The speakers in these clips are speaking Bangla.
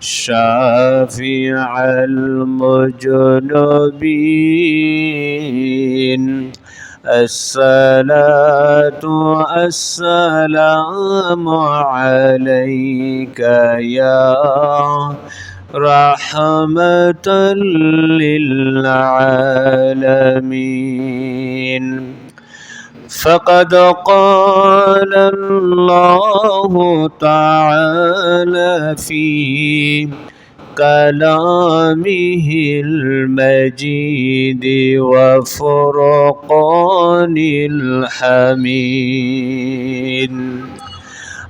شافع المجنبين. الصلاة والسلام عليك يا رحمة للعالمين. فقد قال الله تعالى في كلامه المجيد وفرقان الحميد.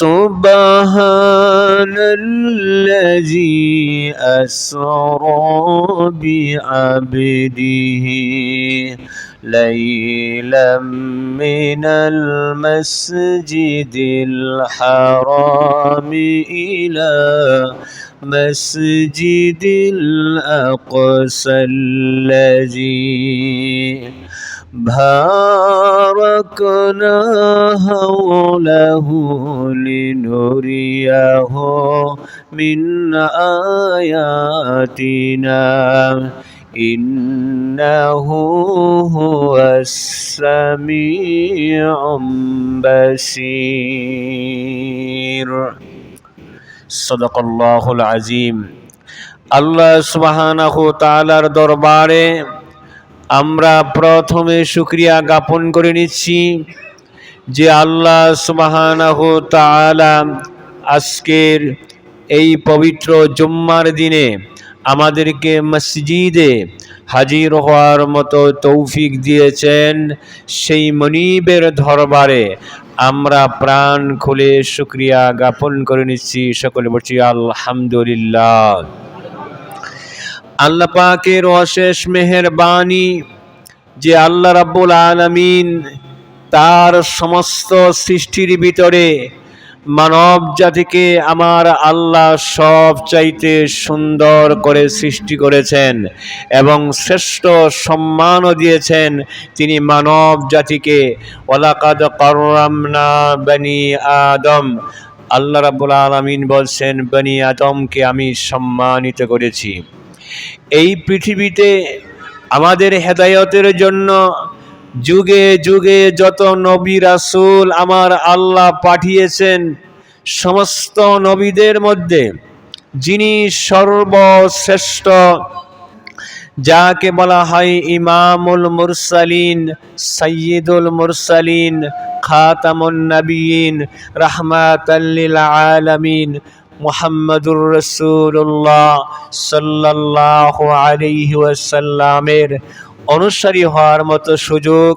سبحان الذي أسرى بعبده ليلا من المسجد الحرام إلى مسجد الأقصى الذي باركنا حوله لنريه من آياتنا إنه هو السميع البصير صدق الله العظيم আল্লাহ সুবহানাহু তাআলার দরবারে আমরা প্রথমে শুক্রিয়া জ্ঞাপন করে নিচ্ছি যে আল্লাহ সুবহানাহু তাআলা আজকের এই পবিত্র জুম্মার দিনে আমাদেরকে মসজিদে হাজির হওয়ার মতো তৌফিক দিয়েছেন। সেই মনিবের দরবারে আমরা প্রাণ খুলে শুক্রিয়া জ্ঞাপন করে নিচ্ছি। সকলে বলছি আলহামদুলিল্লাহ। আল্লাহ পাকের অশেষ মেহেরবানি যে আল্লাহ রাব্বুল আলামিন তার সমস্ত সৃষ্টির ভিতরে মানব জাতিকে আমার আল্লাহ সব চাইতে সুন্দর করে সৃষ্টি করেছেন এবং শ্রেষ্ঠ সম্মানও দিয়েছেন তিনি মানব জাতিকে। ওলাকাদ কররামনা বনি আদম। আল্লাহ রাব্বুল আলামিন বলছেন, বানি আদমকে আমি সম্মানিত করেছি। এই পৃথিবীতে আমাদের হেদায়তের জন্য যুগে যুগে যত নবী রাসুল আমার আল্লাহ পাঠিয়েছেন, সমস্ত নবীদের মধ্যে যিনি সর্বশ্রেষ্ঠ, যাকে বলা হয় ইমামুল মুরসালিন সৈয়দুল মুরসালিন, খাতামুন নবীন রাহমাতাল্লিল আলামিন। মুহাম্মদুর রসুল্লাহ সাল্লাহ আলিহি ওয়াসাল্লামের অনুসারী হওয়ার মতো সুযোগ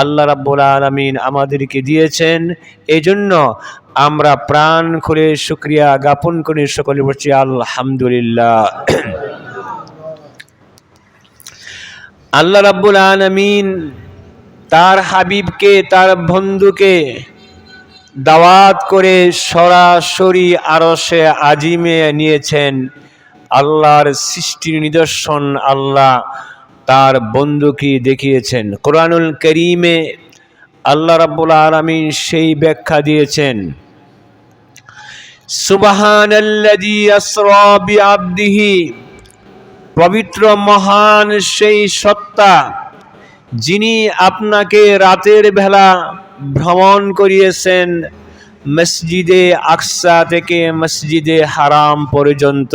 আল্লাহ রাব্বুল আলমিন আমাদেরকে দিয়েছেন। এই জন্য আমরা প্রাণ খুলে শুক্রিয়া জ্ঞাপন করে সকলে বলছি আলহামদুলিল্লাহ। আল্লাহ রাব্বুল আলমিন তার হাবিবকে, তার বন্ধুকে দাওয়াত করে সরাসরি আরশে আজিমে নিয়েছেন আল্লাহর সৃষ্টির নিদর্শন আল্লাহ তার বন্ধুকে দেখিয়েছেন। কোরআনুল করিমে আল্লাহ রাব্বুল আলমিন সেই ব্যাখ্যা দিয়েছেন, সুবাহানাল্লাযী পবিত্র মহান সেই সত্তা যিনি আপনাকে রাতের বেলা ভ্রমণ করিয়েছেন মসজিদে আকসা থেকে মসজিদে হারাম পর্যন্ত।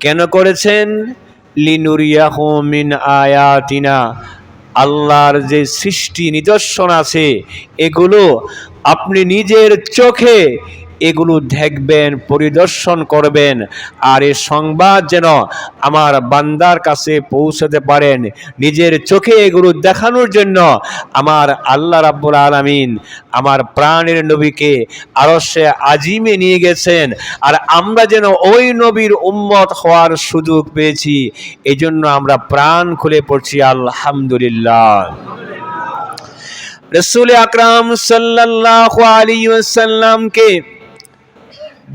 কেন করেছেন? লিনুরিয়াহমিন আয়াতিনা। আল্লাহর যে সৃষ্টি নিদর্শন আছে, এগুলো আপনি নিজের চোখে এগুলো দেখবেন, পরিদর্শন করবেন আর এই সংবাদ যেন আমার বান্দার কাছে পৌঁছাতে পারেন। নিজের চোখে এগুলো দেখানোর জন্য আমার আল্লাহ রাব্বুল আলামিন আমার প্রাণের নবীকে আরও সে আজিমে নিয়ে গেছেন। আর আমরা যেন ওই নবীর উম্মত হওয়ার সুযোগ পেয়েছি এই জন্য আমরা প্রাণ খুলে পড়ছি আলহামদুলিল্লাহ। রসুল আকরাম সাল্লাল্লাহু আলাইহি ওয়াসাল্লামকে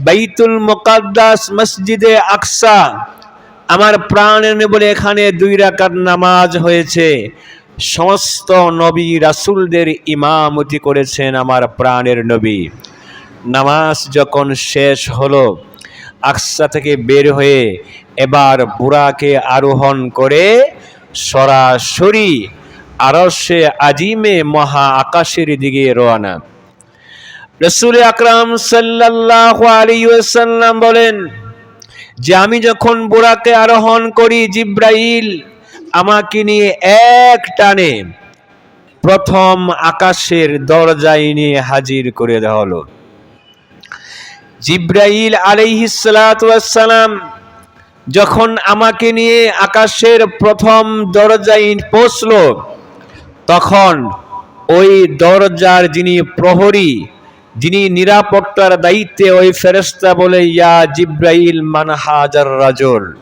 বাইতুল মুকাদ্দাস মসজিদে আকসা। আমার প্রাণের বলে এখানে দুই রাকাত নামাজ হয়েছে। সমস্ত নবী রাসূলদের ইমামতি করেছেন আমার প্রাণের নবী। নামাজ যখন শেষ হলো, আকসা থেকে বের হয়ে এবার বুড়াকে আরোহণ করে সরাসরি আরসে আজিমে মহা আকাশের দিকে রওনা। রসুল আকরাম সাল্লাহ আলিয়াল্লাম বলেন, যে আমি যখন বুড়াকে আরোহণ করি জিব্রাইল, আমাকে নিয়ে এক টানে প্রথম আকাশের দরজায় নিয়ে হাজির করে দেওয়া হলো। জিব্রাইল আলাইহিসালাম যখন আমাকে নিয়ে আকাশের প্রথম দরজায় পৌঁছল, তখন ওই দরজার যিনি প্রহরী যিনি নিরাপত্তার দায়িত্বে ওই ফেরেস্তা বলে, ইয়া জিব্রাইল মানহাজার রাজল।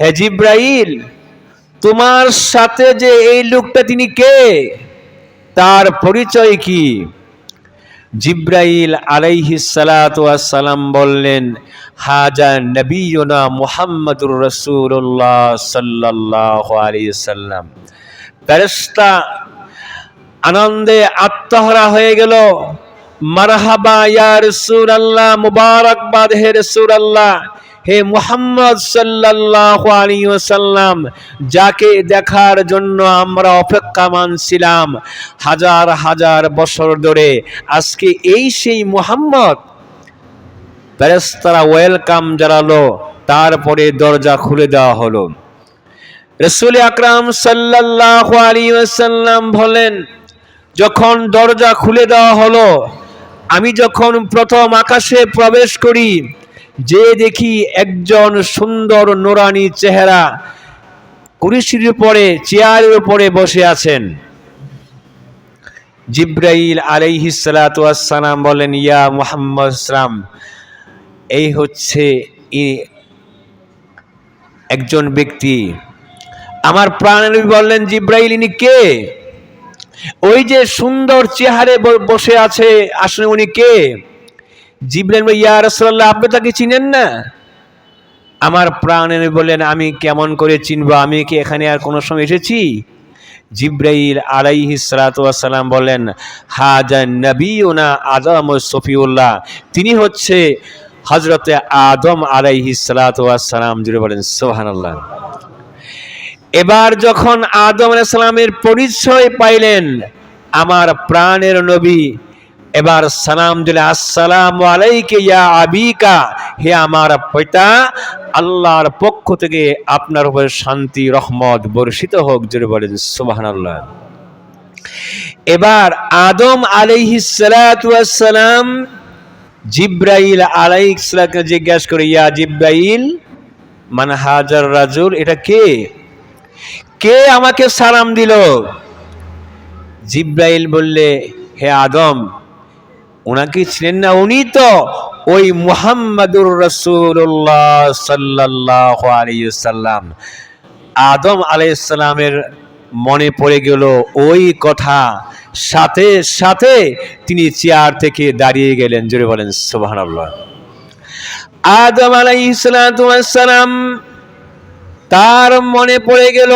হে জিব্রাইল, তোমার সাথে যে এই লোকটা তিনি কে? তার পরিচয় কি? জিব্রাইল আলাইহি সালাম বললেন, হাজা নবীনা মুহাম্মদুর রসুল্লাহ সাল্লাহ সাল্লাম। ফেরেস্তা আনন্দে আত্মহারা হয়ে গেল। মারহাবা, ইয়া রাসূলুল্লাহ মুবারকবাদ হে রাসূলুল্লাহ, হে মুহাম্মদ সাল্লাল্লাহু আলাইহি ওয়াসাল্লাম, যাকে দেখার জন্য আমরা অপেক্ষামান ছিলাম হাজার হাজার বছর ধরে। আজকে এই সেই মুহাম্মদ, ফেরেশতারা ওয়েলকাম জানালো, তারপরে দরজা খুলে দেওয়া হলো। রসুল আকরাম সাল্লাল্লাহু আলাইহি ওয়াসাল্লাম বলেন, যখন দরজা খুলে দেওয়া হলো আমি যখন প্রথম আকাশে প্রবেশ করি, যে দেখি একজন সুন্দর নোরানি চেহারা কুরিশির উপরে, চেয়ারের উপরে বসে আছেন। জিব্রাইল আলাইহিসালাম বলেন, ইয়া মুহাম্মদ ইসলাম এই হচ্ছে একজন ব্যক্তি। আমার প্রাণের বললেন, জিব্রাইল, ইনি কে? ওই যে সুন্দর চেহারে বসে আছে, আসলে উনি কে? জিবলেন ইয়া আপনি তাকে চিনেন না? আমার প্রাণ প্রাণের বললেন, আমি কেমন করে চিনবো? আমি কি এখানে আর কোনো সময় এসেছি? জিব্রাইল আলাইহি সালাম বলেন হাজা নবীনা আদম সফিউল্লাহ। তিনি হচ্ছে হজরতে আদম আলাইহি সালাম জুড়ে বলেন সোহান আল্লাহ এবার যখন আদম আলাইসালামের পরিচয় পাইলেন, আমার প্রাণের নবী, এবার সালাম দিলে, আসসালাম আলাইকে ইয়া আবিকা হে আমার পিতা, আল্লাহর পক্ষ থেকে আপনার উপর শান্তি, রহমত বর্ষিত হোক, জোরে বলেন সুবাহান আল্লাহ এবার আদম আলাইহিসালাম জিব্রাইল আলাইসালামকে জিজ্ঞাসা করে, ইয়া জিব্রাইল মানে হাজার রাজুল, এটা কে? কে আমাকে সালাম দিল? জিব্রাইল বললে, হে আদম ওনাকে ছিলেন না উনি তো ওই মুহাম্মাদুর রসুল্লাহ সাল্লাহ আলিয়াল্লাম আদম আলাইসাল্লামের মনে পড়ে গেল ওই কথা। সাথে সাথে তিনি চেয়ার থেকে দাঁড়িয়ে গেলেন, জোরে বলেন সুবাহ আদম আলাই আলাইসালাম তার মনে পড়ে গেল,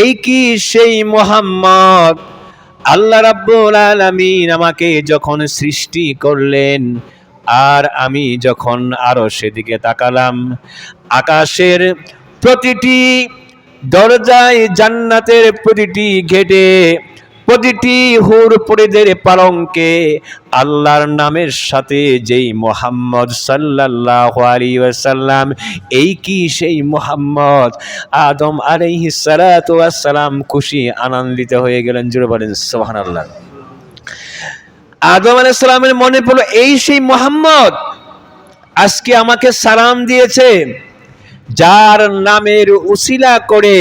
এই কি সেই মোহাম্মদ? আল্লাহ রাব্বুল আলামিন আমাকে যখন সৃষ্টি করলেন, আর আমি যখন আরও সেদিকে তাকালাম, আকাশের প্রতিটি দরজায় জান্নাতের প্রতিটি ঘেটে প্রতিটি হুর পরিদের পালঙ্কে আল্লাহর নামের সাথে যেই মোহাম্মদ সাল্লাল্লাহু আলাইহি ওয়াসাল্লাম, এই কি সেই মোহাম্মদ? আদম সালাতু ওয়াস সালাম খুশি, আনন্দিত হয়ে গেলেন জুড়ে বলেন সোহান আল্লাহ আদম আলাইহিস সালামের মনে পড়ল, এই সেই মোহাম্মদ আজকে আমাকে সালাম দিয়েছে, যার নামের উসিলা করে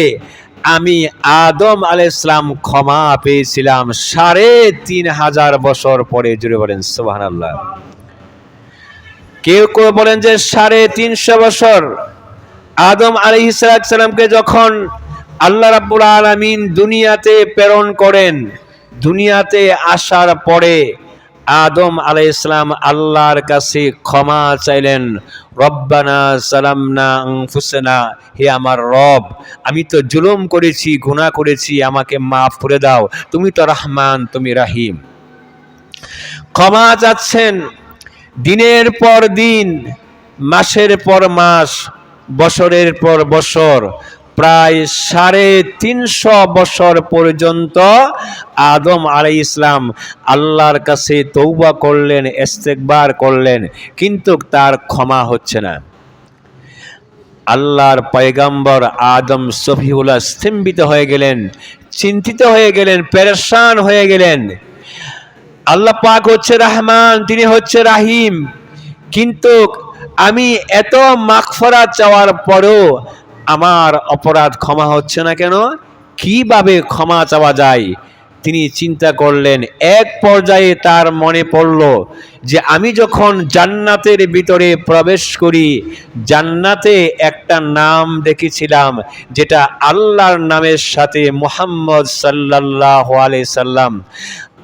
আমি আদম আলাইসলাম ক্ষমা পেয়েছিলাম সাড়ে তিন হাজার বছর পরে। জুড়ে বলেন সোহান আল্লাহ কেউ কেউ বলেন যে সাড়ে তিনশো বছর। আদম আলী সালামকে যখন আল্লাহ রাব্বুল আলমিন দুনিয়াতে প্রেরণ করেন, দুনিয়াতে আসার পরে আদম আলাই ইসলাম আল্লাহর কাছে ক্ষমা চাইলেন, রব্বানা সালামনা আনফুসনা, হে আমার রব, আমি তো জুলুম করেছি, গুনাহ করেছি, আমাকে মাফ করে দাও, তুমি তো রহমান, তুমি রাহিম। ক্ষমা চাচ্ছেন দিনের পর দিন, মাসের পর মাস, বছরের পর বছর প্রায় সাড়ে তিনশো বছর পর্যন্ত আদম আলাই ইসলাম আল্লাহর কাছে তৌবা করলেন, ইস্তেকবার করলেন, কিন্তু তার ক্ষমা হচ্ছে না। আল্লাহর পয়গাম্বর আদম সফিউল্লাহ স্তম্ভিত হয়ে গেলেন, চিন্তিত হয়ে গেলেন, পেরেশান হয়ে গেলেন। আল্লাহ পাক হচ্ছে রহমান, তিনি হচ্ছে রাহিম। কিন্তু আমি এত মাগফরা চাওয়ার পরেও আমার অপরাধ ক্ষমা হচ্ছে না কেন? কীভাবে ক্ষমা চাওয়া যায়? তিনি চিন্তা করলেন, এক পর্যায়ে তার মনে পড়ল যে আমি যখন জান্নাতের ভিতরে প্রবেশ করি, জান্নাতে একটা নাম দেখেছিলাম যেটা আল্লাহর নামের সাথে মোহাম্মদ সাল্লাহ আলাই সাল্লাম।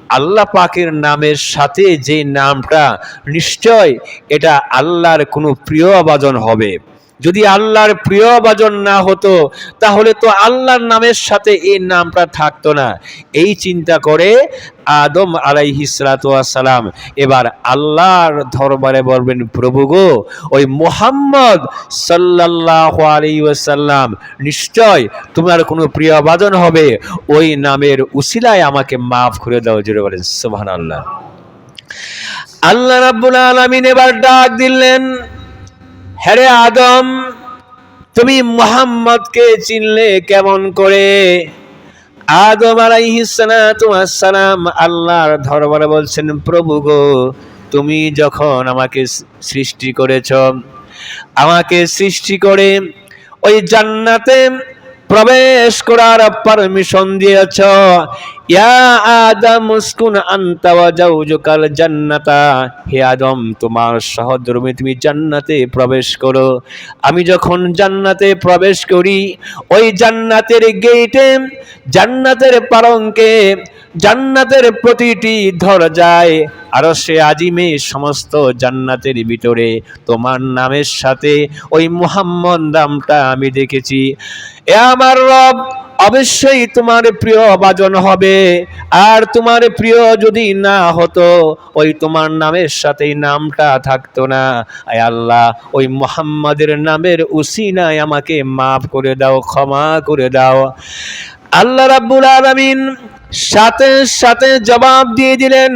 আল্লাহ পাকের নামের সাথে যে নামটা, নিশ্চয় এটা আল্লাহর কোনো প্রিয় আবাজন হবে। যদি আল্লাহর প্রিয় বাজন না হতো, তাহলে তো আল্লাহর নামের সাথে এই নামটা থাকতো না। এই চিন্তা করে আদম আলাইহিসালাম এবার আল্লাহর দরবারে বলবেন, প্রভু গো, ওই মোহাম্মদ সাল্লাহ আলী ওয়াসাল্লাম নিশ্চয় তোমার কোনো প্রিয় বাজন হবে। ওই নামের উসিলায় আমাকে মাফ করে দাও। জুড়ে বলেন সোহান আল্লাহ আল্লাহ রাব্বুল আলমিন এবার ডাক দিলেন হ্যারে আদম, তুমি মোহাম্মদকে চিনলে কেমন করে? আদম আলাইহিসালাম আল্লাহর ধরবারে বলছেন, প্রভু গো, তুমি যখন আমাকে সৃষ্টি করেছ, আমাকে সৃষ্টি করে ওই জান্নাতে প্রবেশ করার পারমিশন দিয়েছ। ইয়া আদম মুসকুন আনতা ওয়া জাওজুকাল জান্নাতা। হে আদম, তোমার সহধর্মী তুমি জান্নাতে প্রবেশ করো। আমি যখন জান্নাতে প্রবেশ করি, ওই জান্নাতের গেটে জান্নাতের পারঙ্কে জান্নাতের প্রতিটি দরজায় আরও সে আজিমে সমস্ত জান্নাতের ভিতরে তোমার নামের সাথে ওই মুহাম্মদ নামটা আমি দেখেছি। এ আমার রব, অবশ্যই তোমার প্রিয় বাজন হবে। আর তোমার প্রিয় যদি না হতো, ওই তোমার নামের সাথেই নামটা থাকতো না। আয় আল্লাহ, ওই মোহাম্মদের নামের উসিনায় আমাকে মাফ করে দাও, ক্ষমা করে দাও। আল্লাহ রাব্বুল আলামিন সাথে সাথে জবাব দিয়ে দিলেন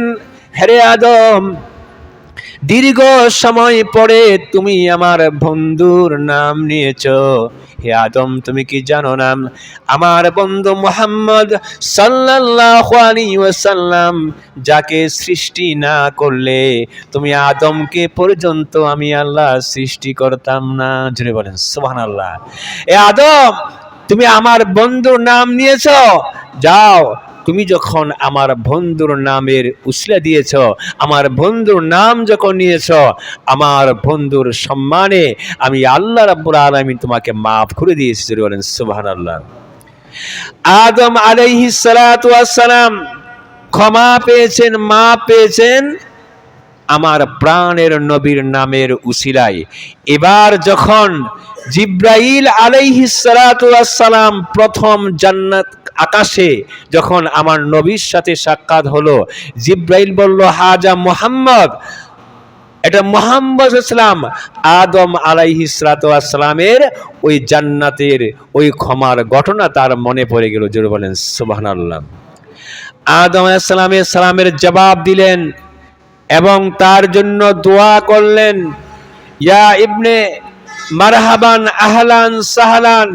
হেরে আদম, দীর্ঘ সময় পরে তুমি আমার বন্ধুর নাম নিয়েছ। হে আদম, তুমি কি জানো না? আমার বন্ধু মোহাম্মদ আলাইহি যাকে সৃষ্টি না করলে, তুমি আদমকে পর্যন্ত আমি আল্লাহ সৃষ্টি করতাম না। জুড়ে বলেন সোহান আল্লাহ এ আদম, তুমি আমার বন্ধুর নাম নিয়েছ। যাও তুমি যখন আমার বন্ধুর নামের উসলে দিয়েছ, আমার বন্ধুর নাম যখন নিয়েছ, আমার বন্ধুর সম্মানে আমি আল্লাহ রাব্বুল আলামিন তোমাকে মাফ করে দিয়েছি যদি বলেন, সুবহানাল্লাহ। আদম আলাইহি সালাম ক্ষমা পেয়েছেন মা পেয়েছেন আমার প্রাণের নবীর নামের উসিলায়। এবার যখন জিব্রাইল আলাইহিসালাম প্রথম জান্নাত আকাশে যখন আমার নবীর সাথে সাক্ষাৎ হলো, জিব্রাইল বলল, হাজা মোহাম্মদ। এটা মোহাম্মদ ইসলাম আদম আলাইহিসালামের ওই জান্নাতের ওই ক্ষমার ঘটনা তার মনে পড়ে গেল, জোর বলেন সুবাহ আদম আলাইসালামের সালামের জবাব দিলেন এবং তার জন্য দোয়া করলেন, ইয়া ইবনে মারহাবান, আহলান, সাহলান।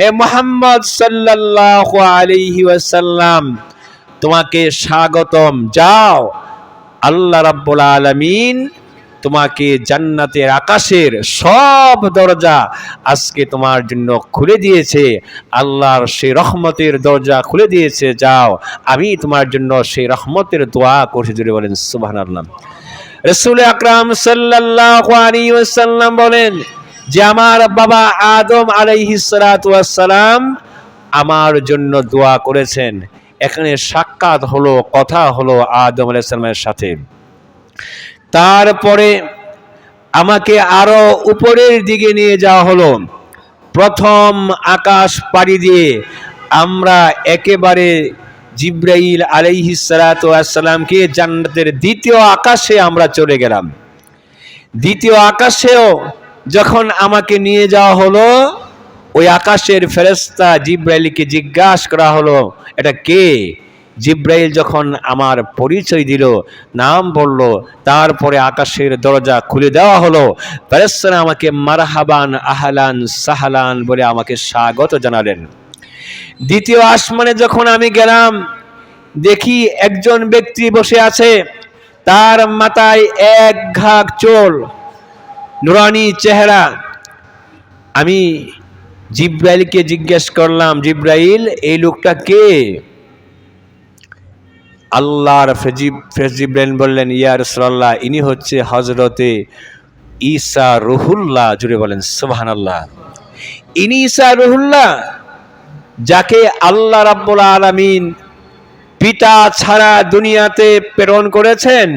হে মোহাম্মদ সাল্লাল্লাহু আলাইহি ওয়াসাল্লাম, তোমাকে স্বাগতম। যাও, আল্লাহ রাব্বুল আলামিন তোমাকে জান্নাতের আকাশের সব দরজা আজকে তোমার জন্য খুলে দিয়েছে। আল্লাহর সেই রহমতের দরজা খুলে দিয়েছে। যাও, আমি তোমার জন্য সেই রহমতের দোয়া করছি জুড়ে বলেন সুবহান আল্লাহ রসুল আকরাম সাল্লাল্লাহু আলাইহি ওয়াসাল্লাম বলেন যে আমার বাবা আদম সালাম আমার জন্য দোয়া করেছেন। এখানে সাক্ষাৎ হলো, কথা হলো আদম আলাইহিস সালামের সাথে। তারপরে আমাকে আরও উপরের দিকে নিয়ে যাওয়া হলো। প্রথম আকাশ পাড়ি দিয়ে আমরা একেবারে জিব্রাইল আলাইহিসালামকে জান্নাতের দ্বিতীয় আকাশে আমরা চলে গেলাম। দ্বিতীয় আকাশেও যখন আমাকে নিয়ে যাওয়া হলো, ওই আকাশের ফেরেস্তা জিব্রাইলকে জিজ্ঞাসা করা হলো, এটা কে? জিব্রাইল যখন আমার পরিচয় দিল, নাম বলল, তারপরে আকাশের দরজা খুলে দেওয়া হলো। ফেরেস্তারা আমাকে মারহাবান, আহলান, সাহালান বলে আমাকে স্বাগত জানালেন। দ্বিতীয় আসমানে যখন আমি গেলাম, দেখি একজন ব্যক্তি বসে আছে, তার মাথায় এক ঘাক চোল। নুরানি চেহারা। আমি জিব্রাইলকে জিজ্ঞেস করলাম, জিব্রাইল, এই লোকটা কে? আল্লাহর ফেজিব ফেজিব্রেন বললেন ইয়ার সাল্লাহ ইনি হচ্ছে হজরতে ঈসা রহুল্লাহ। জুড়ে বলেন সুবাহান আল্লাহ ইনি ঈসা রহুল্লাহ, যাকে আল্লাহ রাব্বুল আলামিন পিতা ছাড়া দুনিয়াতে প্রেরণ করেছেন?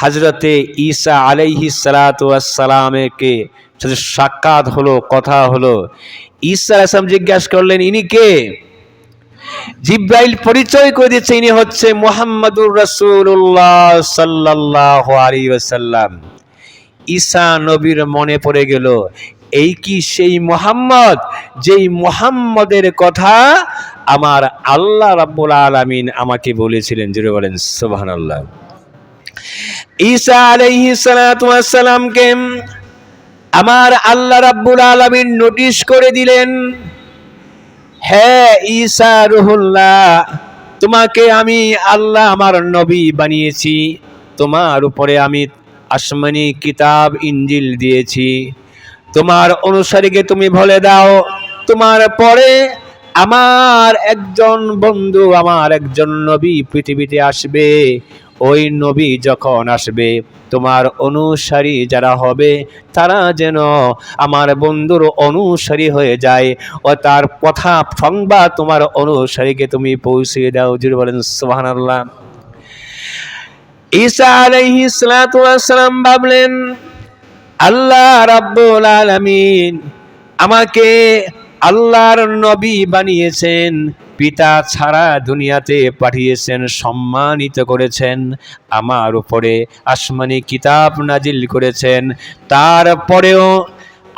হজরতে ঈসা আলাইহি সালাতামকে সাক্ষাৎ হলো, কথা হলো। ঈসা আসলাম জিজ্ঞাসা করলেন, ইনি কে? জিব্রাইল পরিচয় করে দিচ্ছে, ইনি হচ্ছে মোহাম্মদুর রসুল্লাহ সাল্লাহ আলী ওসাল্লাম ঈসা নবীর মনে পড়ে গেল, এই কি সেই মোহাম্মদ যেই মোহাম্মদের কথা আমার আল্লাহ রাব্বুল আলামিন আমাকে বলেছিলেন? জুড়ে বলেন সুবহান আল্লাহ ঈসা আলাইহি সালামকে আমার আল্লাহ রাব্বুল আলামিন নোটিশ করে দিলেন হ্যাঁ ঈসা রুহুল্লাহ, তোমাকে আমি আল্লাহ আমার নবী বানিয়েছি। তোমার উপরে আমি আসমানি কিতাব ইঞ্জিল দিয়েছি। তোমার অনুসারীকে তুমি বলে দাও, তোমার পরে আমার একজন বন্ধু, আমার একজন নবী পৃথিবীতে আসবে। ওই নবী যখন আসবে, তোমার অনুসারী যারা হবে, তারা যেন আমার বন্ধুর অনুসারী হয়ে যায় ও তার কথা সংবাদ তোমার অনুসারীকে তুমি পৌঁছে দাও। জুড়ে বলেন সোহান আল্লাহ ঈসা আলাইহি সালাম ভাবলেন, আল্লাহ রাব্বুল আলামিন আমাকে আল্লাহর নবী বানিয়েছেন। পিতা ছাড়া দুনিয়াতে পাঠিয়েছেন, সম্মানিত করেছেন, আমার উপরে আসমানি কিতাব নাজিল করেছেন। তারপরেও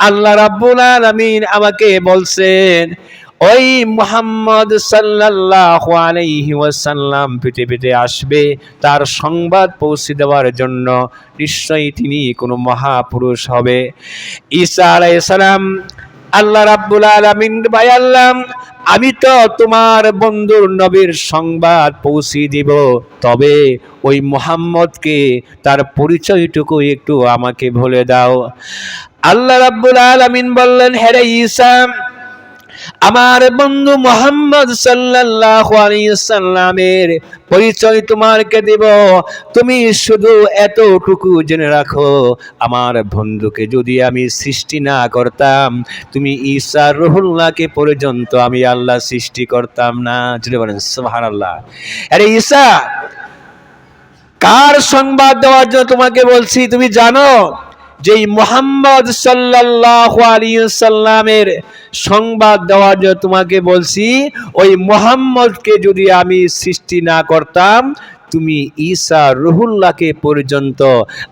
আল্লাহ রাব্বুল আলামিন আমাকে বলছেন, ওই মুহাম্মদ সাল্লাল্লাহু আলাইহি ওয়াসাল্লাম পৃথিবীতে আসবে, তার সংবাদ পৌঁছে দেওয়ার জন্য নিশ্চয়ই তিনি কোনো মহাপুরুষ হবে। ঈসা আলাইহিস সালাম আল্লাহ রাব্বুল আলামিন আল্লাহ আমি তো তোমার বন্ধুর নবীর সংবাদ পৌঁছে দিব। তবে ওই মোহাম্মদকে, তার পরিচয়টুকু একটু আমাকে বলে দাও। আল্লাহ রাব্বুল আলামিন বললেন হেরে ঈসা আমার বন্ধু মোহাম্মদ সাল্লাল্লাহু সাল্লামের পরিচয় তোমাকে দেব। তুমি শুধু এতটুকু জেনে রাখো, আমার বন্ধুকে যদি আমি সৃষ্টি না করতাম, তুমি ঈসা রহুল্লাহকে পর্যন্ত আমি আল্লাহ সৃষ্টি করতাম না। যদি বলেন, সুবহানাল্লাহ। আরে ঈসা, কার সংবাদ দেওয়ার জন্য তোমাকে বলছি, তুমি জানো যেই মোহাম্মদ সাল্লাল্লাহু আলাইহি সাল্লামের সংবাদ দেওয়ার জন্য তোমাকে বলছি, ওই মোহাম্মদকে যদি আমি সৃষ্টি না করতাম, তুমি ঈসা রুহুল্লাহকে পর্যন্ত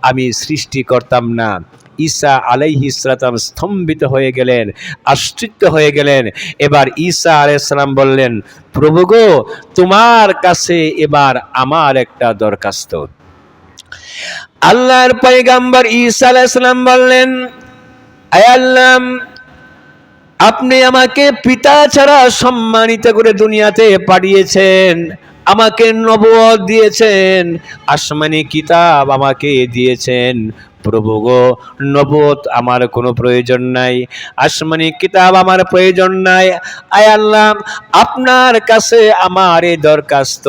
আমি সৃষ্টি করতাম না। ঈসা আলাইহি ইসলাম স্তম্ভিত হয়ে গেলেন, আশ্চর্য হয়ে গেলেন। এবার ঈসা আলাইসালাম বললেন, প্রভু গো, তোমার কাছে এবার আমার একটা দরখাস্ত। আল্লাহর পয়গাম্বর ঈসা আলাইসালাম বললেন আয়াল্লাম আপনি আমাকে পিতা ছাড়া সম্মানিত করে দুনিয়াতে পাঠিয়েছেন, আমাকে নবুয়ত দিয়েছেন, আসমানি কিতাব আমাকে দিয়েছেন প্রভু গো নবুয়ত আমার কোনো প্রয়োজন নাই। আসমানি কিতাব আমার প্রয়োজন নাই। আয় আল্লাহ, আপনার কাছে আমার এই দরখাস্ত।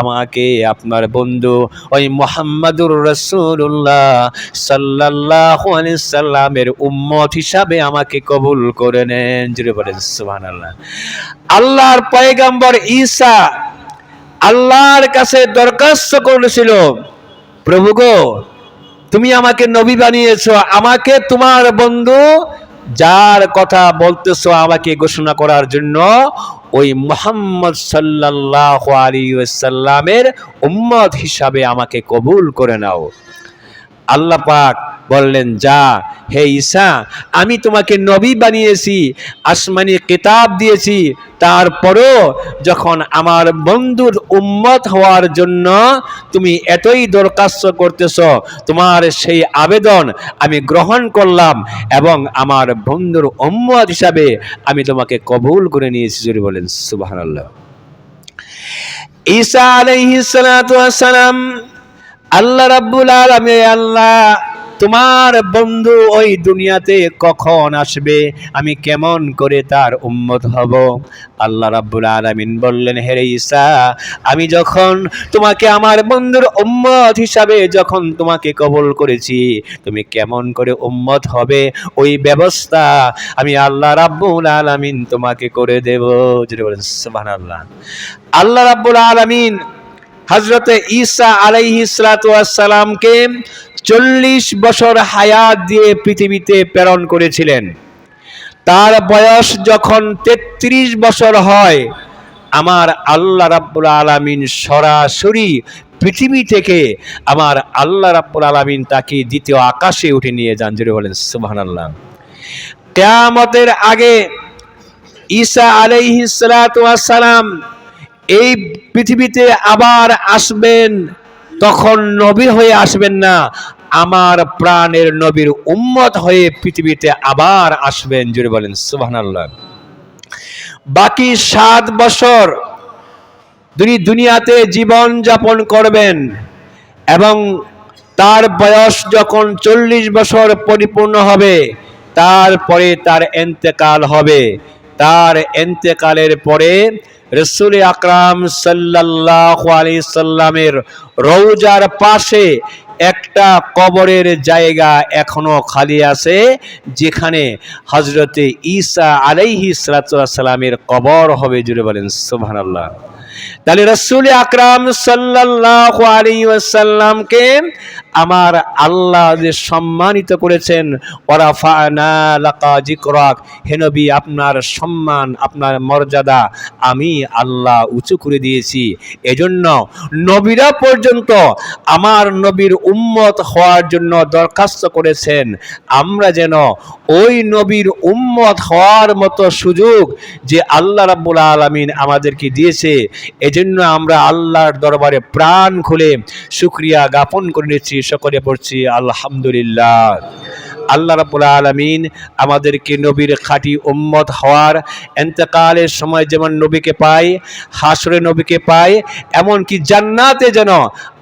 আমাকে আপনার বন্ধু, ওই মোহাম্মদুর রসুল্লাহ সাল্লাহ সাল্লামের উম্মত হিসাবে আমাকে কবুল করে নেন। জুড়ে বলেন সুবহান আল্লাহ আল্লাহর পয়গাম্বর ঈসা আল্লাহর কাছে দরখাস্ত করেছিল প্রভু গো তুমি আমাকে নবী বানিয়েছো, আমাকে তোমার বন্ধু যার কথা বলতেছো আমাকে ঘোষণা করার জন্য ওই মোহাম্মদ সাল্লাহ আলী সাল্লামের উম্মত হিসাবে আমাকে কবুল করে নাও। আল্লাহ পাক বললেন, যা, হে ঈসা, আমি তোমাকে নবী বানিয়েছি, আসমানি কিতাব দিয়েছি। তারপরও যখন আমার বন্ধুর উম্মত হওয়ার জন্য তুমি এতই দরখাস্ত করতেছ, তোমার সেই আবেদন আমি গ্রহণ করলাম এবং আমার বন্ধুর উম্মত হিসাবে আমি তোমাকে কবুল করে নিয়েছি। যদি বলেন সুবাহ ঈসা সালাম আল্লাহ রাব্বুল আলামিন আল্লাহ, তোমার বন্ধু ওই দুনিয়াতে কখন আসবে? আমি কেমন করে তার উম্মত হব? আল্লাহ রাব্বুল আলামিন বললেন হেরে ঈসা, আমি যখন তোমাকে আমার বন্ধুর উম্মত হিসাবে যখন তোমাকে কবল করেছি, তুমি কেমন করে উম্মত হবে? ওই ব্যবস্থা আমি আল্লাহ রাব্বুল আলামিন তোমাকে করে দেব। যেটা বলেন, সুবহানাল্লাহ। আল্লাহ রাব্বুল আলামিন হজরতে ঈসা আলাইহিসালামকে চল্লিশ বছর হায়াত দিয়ে পৃথিবীতে প্রেরণ করেছিলেন। তার বয়স যখন ৩৩ বছর হয়, আমার আল্লাহ রাব্বুল আলামিন সরাসরি পৃথিবী থেকে আমার আল্লাহ রাব্বুল আলামিন তাকে দ্বিতীয় আকাশে উঠে নিয়ে যান। জুড়ে বলেন, সুবহানাল্লাহ। কেয়ামতের আগে ঈসা আলাইহিস সালাম এই পৃথিবীতে আবার আসবেন, তখন নবী হয়ে আসবেন না। আমার প্রাণের নবীর উম্মত হয়ে পৃথিবীতে আবার আসবেন জুড়ে বলেন, সুবহানাল্লাহ। বাকি সাত বছর তিনি দুনিয়াতে জীবন যাপন করবেন এবং তার বয়স যখন চল্লিশ বছর পরিপূর্ণ হবে, তারপরে তার এন্তেকাল হবে। তার এন্তেকালের পরে রসুল আকরাম সাল্লাহ আলি সাল্লামের রৌজার পাশে একটা কবরের জায়গা এখনও খালি আছে, যেখানে হজরতে ঈসা আলাইহি সালামের কবর হবে, জুড়ে বলেন সুবহান আল্লাহ তাহলে রসুল আকরাম সাল্লাহ আলী ওয়াসাল্লামকে আমার আল্লাহ যে সম্মানিত করেছেন ওরাফানা লাকা জিকরাক হে আপনার সম্মান, আপনার মর্যাদা আমি আল্লাহ উঁচু করে দিয়েছি। এজন্য নবীরা পর্যন্ত আমার নবীর উম্মত হওয়ার জন্য দরখাস্ত করেছেন। আমরা যেন ওই নবীর উম্মত হওয়ার মতো সুযোগ যে আল্লাহ রাব্বুল আলমিন আমাদেরকে দিয়েছে, এজন্য আমরা আল্লাহর দরবারে প্রাণ খুলে শুক্রিয়া জ্ঞাপন করে নিচ্ছি। সকলে পড়ছি, আলহামদুলিল্লাহ। আল্লাহ রাবুল আলমিন আমাদেরকে নবীর খাঁটি উম্মত হওয়ার এন্তেকালের সময় যেমন নবীকে পাই হাসরে নবীকে পাই এমনকি জান্নাতে যেন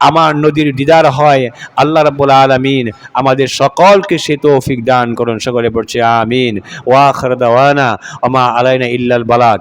আমার নদীর দিদার হয়, আল্লাহ রাবুল আলমিন আমাদের সকলকে সে তৌফিক দান করুন। সকলে পড়ছে, আমিন। ওয়া খরদাওয়ানা ওমা আলাইনা ইল্লাল বালাক